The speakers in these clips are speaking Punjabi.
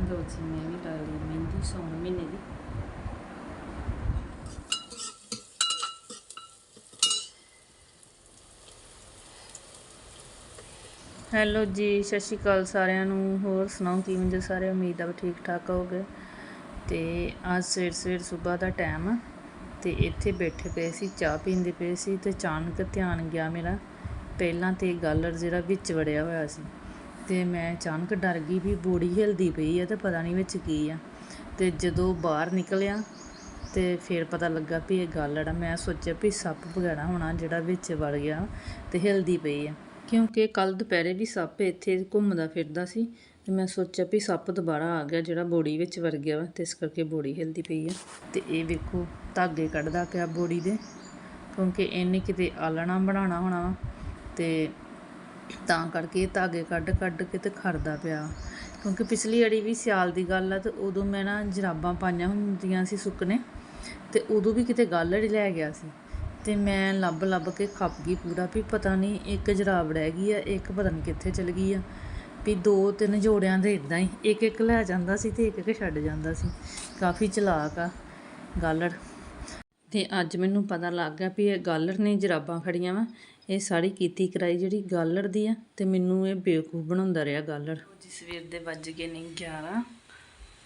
ਲੋ ਮੈਂ ਵੀ ਲਾ ਲਈ ਮਹਿੰਦੀ ਸੌਣ ਮਹੀਨੇ ਦੀ। ਹੈਲੋ ਜੀ, ਸਤਿ ਸ਼੍ਰੀ ਅਕਾਲ ਸਾਰਿਆਂ ਨੂੰ। ਹੋਰ ਸੁਣਾਓ, ਕਿਵੇਂ ਜੇ ਸਾਰੇ ਉਮੀਦ ਆ ਵੀ ਠੀਕ ਠਾਕ ਹੋਗੇ ਤੇ ਅੱਜ ਸਵੇਰ ਸਵੇਰ ਸਵੇਰ ਦਾ ਟਾਈਮ ਆ। ਤੇ ਇੱਥੇ ਬੈਠੇ ਪਏ ਸੀ, ਚਾਹ ਪੀਂਦੇ ਪਏ ਸੀ ਤੇ ਅਚਾਨਕ ਧਿਆਨ ਗਿਆ ਮੇਰਾ। ਪਹਿਲਾਂ ਤੇ ਗਾਲਰ ਜਿਹੜਾ ਵਿੱਚ ਵੜਿਆ ਹੋਇਆ ਸੀ। ਤੇ ਮੈਂ ਅਚਾਨਕ ਡਰ ਗਈ ਵੀ ਬੋੜੀ ਹਿਲਦੀ ਪਈ ਆ ਤੇ ਪਤਾ ਨਹੀਂ ਵਿੱਚ ਕੀ ਆ। ਤੇ ਜਦੋਂ ਬਾਹਰ ਨਿਕਲਿਆ ਤੇ ਫਿਰ ਪਤਾ ਲੱਗਾ ਵੀ ਇਹ ਗਾਲੜ ਆ ਮੈਂ ਸੋਚਿਆ ਵੀ ਸੱਪ ਵਗੈਰਾ ਹੋਣਾ ਜਿਹੜਾ ਵਿੱਚ ਵੜ ਗਿਆ ਤੇ ਹਿਲਦੀ ਪਈ ਆ। ਕਿਉਂਕਿ ਕੱਲ ਦੁਪਹਿਰੇ ਵੀ ਸੱਪ ਇੱਥੇ ਘੁੰਮਦਾ ਫਿਰਦਾ ਸੀ ਤੇ ਮੈਂ ਸੋਚਿਆ ਵੀ ਸੱਪ ਦੁਬਾਰਾ ਆ ਗਿਆ ਜਿਹੜਾ ਬੋੜੀ ਵਿੱਚ ਵੜ ਗਿਆ ਵਾ ਤੇ ਇਸ ਕਰਕੇ ਬੋੜੀ ਹਿਲਦੀ ਪਈ ਆ। ਤੇ ਇਹ ਵੇਖੋ ਧਾਗੇ ਕੱਢਦਾ ਪਿਆ ਬੋੜੀ ਦੇ ਕਿਉਂਕਿ ਇਹਨੇ ਕਿਤੇ ਆਲਣਾ ਬਣਾਉਣਾ ਹੋਣਾ ਵਾ ਤੇ ਤਾਂ ਕਰਕੇ ਧਾਗੇ ਕੱਢ ਕੱਢ ਕੇ ਤੇ ਖੜਦਾ ਪਿਆ। ਕਿਉਂਕਿ ਪਿਛਲੀ ਅੜੀ ਵੀ ਸਿਆਲ ਦੀ ਗੱਲ ਆ ਤੇ ਉਦੋਂ ਮੈਂ ਨਾ ਜਰਾਬਾਂ ਪਾਈਆਂ ਹੁੰਦੀਆਂ ਸੀ ਸੁੱਕਣੇ ਤੇ ਉਦੋਂ ਵੀ ਕਿਤੇ ਗਾਲੜ ਹੀ ਲੈ ਗਿਆ ਸੀ। ਤੇ ਮੈਂ ਲੱਭ ਲੱਭ ਕੇ ਖੱਪ ਗਈ ਪੂਰਾ ਵੀ ਪਤਾ ਨਹੀਂ ਇੱਕ ਜਰਾਬ ਰਹਿ ਗਈ ਆ, ਇੱਕ ਪਤਾ ਨਹੀਂ ਕਿੱਥੇ ਚਲ ਗਈ ਆ। ਵੀ ਦੋ ਤਿੰਨ ਜੋੜਿਆਂ ਦੇ ਇਦਾਂ ਹੀ, ਇੱਕ ਇੱਕ ਲੈ ਜਾਂਦਾ ਸੀ ਤੇ ਇੱਕ ਇੱਕ ਛੱਡ ਜਾਂਦਾ ਸੀ। ਕਾਫੀ ਚਲਾਕ ਆ ਗਾਲੜ ਤੇ ਅੱਜ ਮੈਨੂੰ ਪਤਾ ਲੱਗ ਗਿਆ ਵੀ ਇਹ ਗਾਲੜ ਨੇ ਜਰਾਬਾਂ ਖੜੀਆਂ ਵਾ। ਇਹ ਸਾਰੀ ਕੀਤੀ ਕਰਾਈ ਜਿਹੜੀ ਗਾਲੜ ਦੀ ਆ ਤੇ ਮੈਨੂੰ ਇਹ ਬੇਵਕੂਫ ਬਣਾਉਂਦਾ ਰਿਹਾ ਗਾਲੜ ਜੀ ਸਵੇਰ ਦੇ ਵੱਜ ਗਏ ਨੇ 11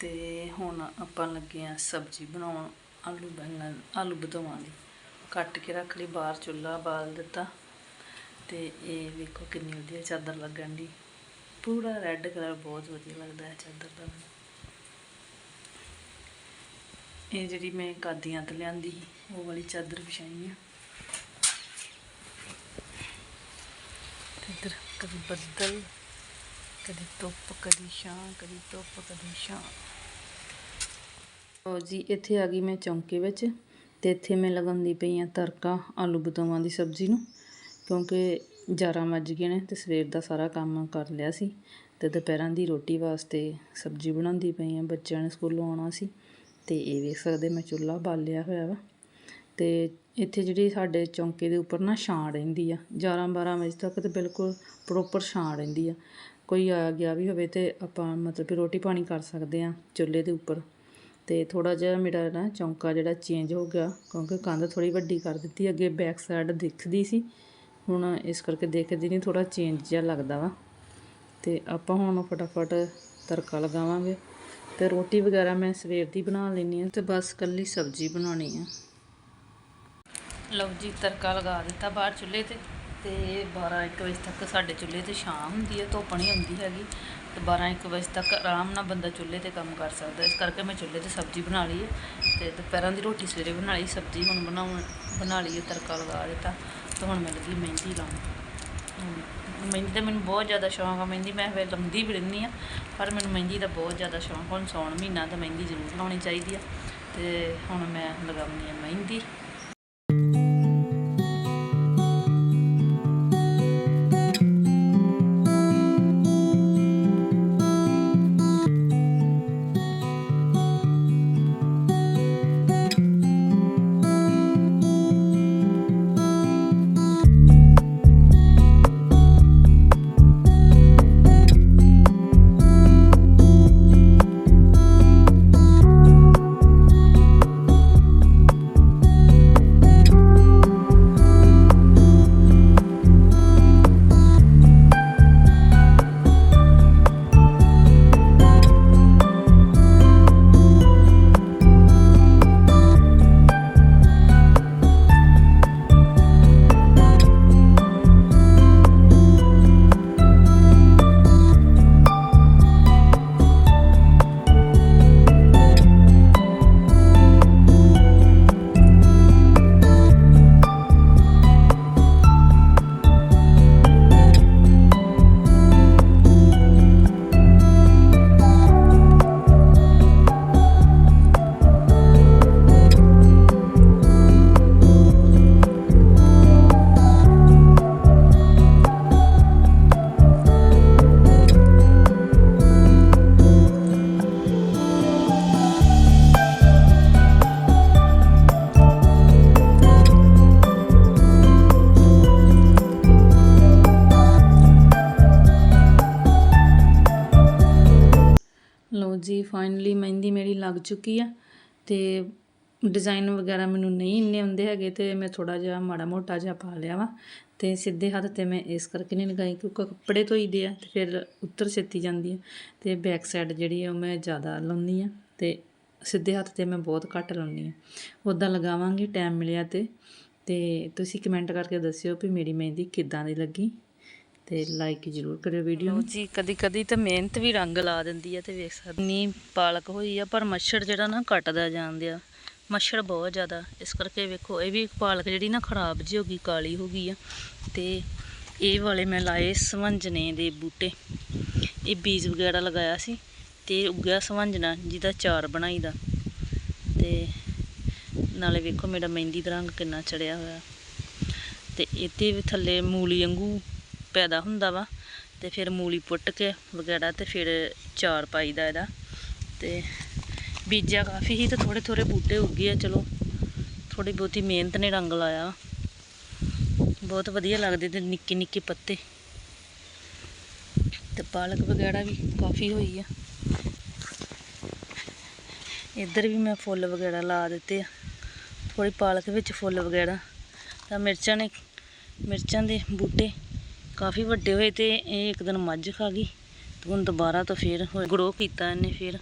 ਤੇ ਹੁਣ ਆਪਾਂ ਲੱਗੇ ਆ ਸਬਜ਼ੀ ਬਣਾਉਣ, ਆਲੂ ਬੈਂਗਣ ਆਲੂ ਬਤਾਵਾਂ ਦੀ ਕੱਟ ਕੇ ਰੱਖ ਲਈ, ਬਾਹਰ ਚੁੱਲ੍ਹਾ ਬਾਲ ਦਿੱਤਾ ਤੇ ਇਹ ਵੇਖੋ ਕਿੰਨੀ ਵਧੀਆ ਚਾਦਰ ਲੱਗਣ ਦੀ ਪੂਰਾ ਰੈੱਡ ਕਲਰ ਬਹੁਤ ਵਧੀਆ ਲੱਗਦਾ ਹੈ ਚਾਦਰ ਦਾ ਮੈਨੂੰ। ਇਹ ਜਿਹੜੀ ਮੈਂ ਕਾਦੀਆਂ ਤੇ ਲਿਆਂਦੀ ਸੀ, ਉਹ ਵਾਲੀ ਚਾਦਰ ਵਿਛਾਈ ਆ। ਤੇ ਕਦੀ ਬੱਦਲ ਕਦੀ ਧੁੱਪ ਕਦੀ ਛਾਂ ਕਦੀ ਧੁੱਪ ਕਦੀ ਛਾਂ। ਲਓ ਜੀ ਇੱਥੇ ਆ ਗਈ ਮੈਂ ਚੌਂਕੇ ਵਿੱਚ ਤੇ ਇੱਥੇ ਮੈਂ ਲਗਾਉਂਦੀ ਪਈ ਆ ਤੜਕਾ ਆਲੂ ਬਤਾਵਾਂ ਦੀ ਸਬਜ਼ੀ ਨੂੰ ਕਿਉਂਕਿ 11 ਵੱਜ ਗਏ ਨੇ ਤੇ ਸਵੇਰ ਦਾ ਸਾਰਾ ਕੰਮ ਕਰ ਲਿਆ ਸੀ। ਤੇ ਦੁਪਹਿਰਾਂ ਦੀ ਰੋਟੀ ਵਾਸਤੇ ਸਬਜ਼ੀ ਬਣਾਉਂਦੀ ਪਈ ਆ ਬੱਚਿਆਂ ਨੇ ਸਕੂਲੋਂ ਆਉਣਾ ਸੀ। ਤੇ ਇਹ ਵੇਖ ਸਕਦੇ ਮੈਂ ਚੁੱਲ੍ਹਾ ਬਾਲਿਆ ਹੋਇਆ ਵਾ। ਤੇ ਇੱਥੇ ਜਿਹੜੀ ਸਾਡੇ ਚੌਂਕੇ ਦੇ ਉੱਪਰ ਨਾ ਛਾਂ ਰਹਿੰਦੀ ਆ 11 12 ਵਜੇ ਤੱਕ ਤੇ ਬਿਲਕੁਲ ਪ੍ਰੋਪਰ ਛਾਂ ਰਹਿੰਦੀ ਆ। ਕੋਈ ਆ ਗਿਆ ਵੀ ਹੋਵੇ ਤੇ ਆਪਾਂ ਮਤਲਬ ਕਿ ਰੋਟੀ ਪਾਣੀ ਕਰ ਸਕਦੇ ਆ ਚੁੱਲ੍ਹੇ ਦੇ ਉੱਪਰ। ਤੇ ਥੋੜਾ ਜਿਹਾ ਮੇਰਾ ਨਾ ਚੌਂਕਾ ਜਿਹੜਾ ਚੇਂਜ ਹੋ ਗਿਆ, ਕਿਉਂਕਿ ਕੰਧ ਥੋੜੀ ਵੱਡੀ ਕਰ ਦਿੱਤੀ, ਅੱਗੇ ਬੈਕ ਸਾਈਡ ਦਿਖਦੀ ਸੀ। ਹੁਣ ਇਸ ਕਰਕੇ ਦੇਖਦੀ ਨਹੀਂ ਥੋੜਾ ਚੇਂਜ ਜਿਹਾ ਲੱਗਦਾ ਵਾ। ਤੇ ਆਪਾਂ ਹੁਣ ਫਟਾਫਟ ਤੜਕਾ ਲਗਾਵਾਂਗੇ। ਤੇ ਰੋਟੀ ਵਗੈਰਾ ਮੈਂ ਸਵੇਰ ਦੀ ਬਣਾ ਲੈਣੀ ਆ ਤੇ ਬਸ ਕੱਲੀ ਸਬਜ਼ੀ ਬਣਾਉਣੀ ਆ। ਲਓ ਜੀ, ਤੜਕਾ ਲਗਾ ਦਿੱਤਾ ਬਾਹਰ ਚੁੱਲ੍ਹੇ ਤੇ ਤੇ 12 1 ਵਜੇ ਤੱਕ ਸਾਡੇ ਚੁੱਲ੍ਹੇ ਤੇ ਸ਼ਾਮ ਹੁੰਦੀ ਹੈ ਧੁੱਪ ਨਹੀਂ ਹੁੰਦੀ ਹੈਗੀ। ਤੇ 12 1 ਵਜੇ ਤੱਕ ਆਰਾਮ ਨਾਲ ਬੰਦਾ ਚੁੱਲ੍ਹੇ ਤੇ ਕੰਮ ਕਰ ਸਕਦਾ ਇਸ ਕਰਕੇ ਮੈਂ ਚੁੱਲ੍ਹੇ ਤੇ ਸਬਜ਼ੀ ਬਣਾ ਲਈ ਹੈ ਤੇ ਦੁਪਹਿਰਾਂ ਦੀ ਰੋਟੀ ਸਵੇਰੇ ਬਣਾ ਲਈ ਸਬਜ਼ੀ ਹੁਣ ਬਣਾਉਣ, ਬਣਾ ਲਈ ਹੈ ਤੜਕਾ ਲਗਾ ਦਿੱਤਾ ਤੇ ਹੁਣ ਮੈਂ ਲੱਗੀ ਮਹਿੰਦੀ ਲਾਉਣ। ਮਹਿੰਦੀ ਦਾ ਮੈਨੂੰ ਬਹੁਤ ਜ਼ਿਆਦਾ ਸ਼ੌਂਕ ਆ, ਮਹਿੰਦੀ ਮੈਂ ਫਿਰ ਲੰਦੀ ਵੀ ਰਹਿੰਦੀ ਆ, ਪਰ ਮੈਨੂੰ ਮਹਿੰਦੀ ਦਾ ਬਹੁਤ ਜ਼ਿਆਦਾ ਸ਼ੌਂਕ ਹੁਣ ਸੌਣ ਮਹੀਨਾ ਤਾਂ ਮਹਿੰਦੀ ਜ਼ਰੂਰ ਲਾਉਣੀ ਚਾਹੀਦੀ ਆ, ਤੇ ਹੁਣ ਮੈਂ ਲਗਾਉਂਦੀ ਆ ਮਹਿੰਦੀ। ਲਓ ਜੀ ਫਾਈਨਲੀ ਮਹਿੰਦੀ ਮੇਰੀ ਲੱਗ ਚੁੱਕੀ ਆ ਤੇ ਡਿਜ਼ਾਈਨ ਵਗੈਰਾ ਮੈਨੂੰ ਨਹੀਂ ਇੰਨੇ ਆਉਂਦੇ ਹੈਗੇ ਤੇ ਮੈਂ ਥੋੜਾ ਜਿਹਾ ਮਾੜਾ ਮੋਟਾ ਜਿਹਾ ਪਾ ਲਿਆ ਵਾ ਤੇ ਸਿੱਧੇ ਹੱਥ ਤੇ ਮੈਂ ਇਸ ਕਰਕੇ ਨਹੀਂ ਲਗਾਈ ਕਿਉਂਕਿ ਕੱਪੜੇ ਧੋਈਦੇ ਆ ਤੇ ਫਿਰ ਉੱਤਰ ਛੇਤੀ ਜਾਂਦੀ ਆ ਤੇ ਬੈਕ ਸਾਈਡ ਜਿਹੜੀ ਆ ਉਹ ਮੈਂ ਜ਼ਿਆਦਾ ਲਾਉਂਦੀ ਆ ਤੇ ਸਿੱਧੇ ਹੱਥ ਤੇ ਮੈਂ ਬਹੁਤ ਘੱਟ ਲਾਉਂਦੀ ਆ। ਉਦਾਂ ਲਗਾਵਾਂਗੀ ਟਾਈਮ ਮਿਲਿਆ ਤੇ ਤੇ ਤੁਸੀਂ ਕਮੈਂਟ ਕਰਕੇ ਦੱਸਿਓ ਵੀ ਮੇਰੀ ਮਹਿੰਦੀ ਕਿੱਦਾਂ ਦੀ ਲੱਗੀ। ਤੇ ਲਾਈਕ ਜ਼ਰੂਰ ਕਰਿਓ ਵੀਡੀਓ ਨੂੰ। ਜੀ ਕਦੀ ਕਦੀ ਤਾਂ ਮਿਹਨਤ ਵੀ ਰੰਗ ਲਾ ਦਿੰਦੀ ਆ ਤੇ ਵੇਖ ਸਕਦੇ ਨੀ ਪਾਲਕ ਹੋਈ ਆ ਪਰ ਮੱਛਰ ਜਿਹੜਾ ਨਾ ਕੱਟਦਾ ਜਾਂਦੇ ਆ। ਮੱਛਰ ਬਹੁਤ ਜ਼ਿਆਦਾ ਇਸ ਕਰਕੇ ਵੇਖੋ ਇਹ ਵੀ ਪਾਲਕ ਜਿਹੜੀ ਨਾ ਖਰਾਬ ਜਿਹੀ ਹੋ ਗਈ ਕਾਲੀ ਹੋ ਗਈ ਆ। ਤੇ ਇਹ ਵਾਲੇ ਮੈਂ ਲਾਏ ਸਵੰਜਨੇ ਦੇ ਬੂਟੇ। ਇਹ ਬੀਜ ਵਗੈਰਾ ਲਗਾਇਆ ਸੀ ਤੇ ਉੱਗਿਆ ਸਵੰਜਨਾ ਜਿਹਦਾ ਚਾਰ ਬਣਾਈਦਾ ਤੇ ਨਾਲੇ ਵੇਖੋ ਮੇਰਾ ਮਹਿੰਦੀ ਦਾ ਰੰਗ ਕਿੰਨਾ ਚੜਿਆ ਹੋਇਆ। ਤੇ ਇਹਦੇ ਵੀ ਥੱਲੇ ਮੂਲੀ ਵਾਂਗੂ ਪੈਦਾ ਹੁੰਦਾ ਵਾ ਤੇ ਫਿਰ ਮੂਲੀ ਪੁੱਟ ਕੇ ਵਗੈਰਾ ਤੇ ਫਿਰ ਚਾਰ ਪਾਈਦਾ ਇਹਦਾ ਤੇ ਬੀਜਿਆ ਕਾਫੀ ਹੀ ਤੇ ਥੋੜੇ ਥੋੜੇ ਬੂਟੇ ਉੱਗੇ ਆ, ਚਲੋ ਥੋੜੀ ਬਹੁਤੀ ਮਿਹਨਤ ਨੇ ਰੰਗ ਲਾਇਆ ਬਹੁਤ ਵਧੀਆ ਲੱਗਦੇ ਤੇ ਨਿੱਕੇ ਨਿੱਕੇ ਪੱਤੇ। ਤੇ ਪਾਲਕ ਵਗੈਰਾ ਵੀ ਕਾਫੀ ਹੋਈ ਆ। ਇੱਧਰ ਵੀ ਮੈਂ ਫੁੱਲ ਵਗੈਰਾ ਲਾ ਦਿੱਤੇ ਆ। ਥੋੜੀ ਪਾਲਕ ਵਿੱਚ ਫੁੱਲ ਵਗੈਰਾ ਤਾਂ ਮਿਰਚਾਂ ਨੇ, ਮਿਰਚਾਂ ਦੇ ਬੂਟੇ ਕਾਫੀ ਵੱਡੇ ਹੋਏ ਤੇ ਇਹ ਇੱਕ ਦਿਨ ਮੱਝ ਖਾ ਗਈ ਤੇ ਹੁਣ ਦੁਬਾਰਾ ਤੋਂ ਫੇਰ ਗਰੋ ਕੀਤਾ ਇਹਨੇ ਫੇਰ।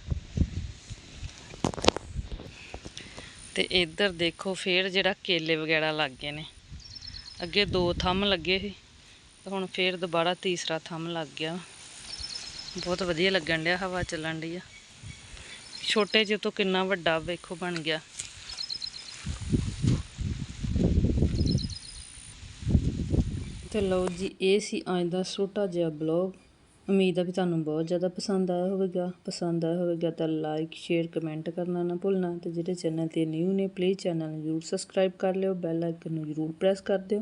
ਤੇ ਇੱਧਰ ਦੇਖੋ ਫੇਰ ਜਿਹੜਾ ਕੇਲੇ ਵਗੈਰਾ ਲੱਗ ਗਏ ਨੇ। ਅੱਗੇ ਦੋ ਥੰਮ ਲੱਗੇ ਸੀ ਤੇ ਹੁਣ ਫੇਰ ਦੁਬਾਰਾ ਤੀਸਰਾ ਥੰਮ ਲੱਗ ਗਿਆ। ਬਹੁਤ ਵਧੀਆ ਲੱਗਣ ਡਿਆ ਹਵਾ ਚੱਲਣ ਡਈ ਆ। ਛੋਟੇ ਜਿਹੇ ਤੋਂ ਕਿੰਨਾ ਵੱਡਾ ਵੇਖੋ ਬਣ ਗਿਆ। ਤੇ ਲਓ ਜੀ, ਇਹ ਸੀ ਅੱਜ ਦਾ ਛੋਟਾ ਜਿਹਾ ਬਲੌਗ ਉਮੀਦ ਆ ਵੀ ਤੁਹਾਨੂੰ ਬਹੁਤ ਜ਼ਿਆਦਾ ਪਸੰਦ ਆਇਆ ਹੋਵੇਗਾ। ਪਸੰਦ ਆਇਆ ਹੋਵੇਗਾ ਤਾਂ ਲਾਈਕ ਸ਼ੇਅਰ ਕਮੈਂਟ ਕਰਨਾ ਨਾ ਭੁੱਲਣਾ ਤੇ ਜਿਹੜੇ ਚੈਨਲ ਤੇ ਨਿਊ ਨੇ ਪਲੀਜ਼ ਚੈਨਲ ਨੂੰ ਜ਼ਰੂਰ ਸਬਸਕ੍ਰਾਈਬ ਕਰ ਲਿਓ ਬੈਲ ਆਈਕਨ ਨੂੰ ਜ਼ਰੂਰ ਪ੍ਰੈਸ ਕਰ ਦਿਓ,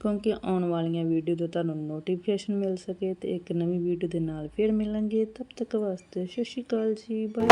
ਕਿਉਂਕਿ ਆਉਣ ਵਾਲੀਆਂ ਵੀਡੀਓ ਤੋਂ ਤੁਹਾਨੂੰ ਨੋਟੀਫਿਕੇਸ਼ਨ ਮਿਲ ਸਕੇ ਤੇ ਇੱਕ ਨਵੀਂ ਵੀਡੀਓ ਦੇ ਨਾਲ ਫਿਰ ਮਿਲਾਂਗੇ। ਤਬ ਤੱਕ ਵਾਸਤੇ ਸਤਿ ਸ਼੍ਰੀ ਅਕਾਲ ਜੀ ਬਾਏ